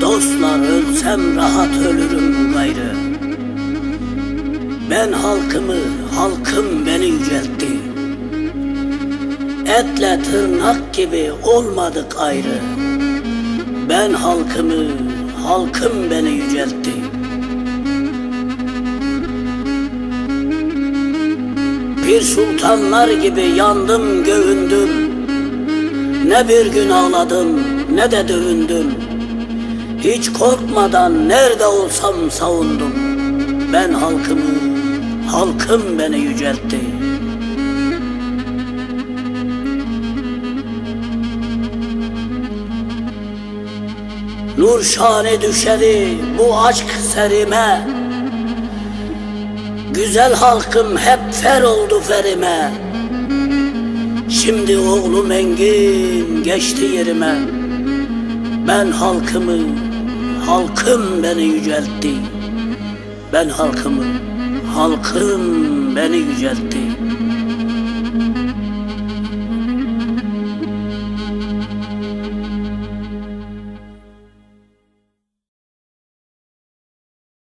Dostlar ölsem rahat ölürüm gayrı. Ben halkımı, halkım beni yüceltti. Etle tırnak gibi olmadık ayrı. Ben halkımı, halkım beni yüceltti. Bir sultanlar gibi yandım göğündüm Ne bir gün ağladım ne de dövündüm. Hiç korkmadan nerede olsam savundum. Ben halkımı, halkım beni yüceltti. Nur şane düşeri bu aşk serime. Güzel halkım hep fer oldu ferime Şimdi oğlum Engin geçti yerime. Ben halkımı, halkım beni yüceltti. Ben halkımı, halkım beni yüceltti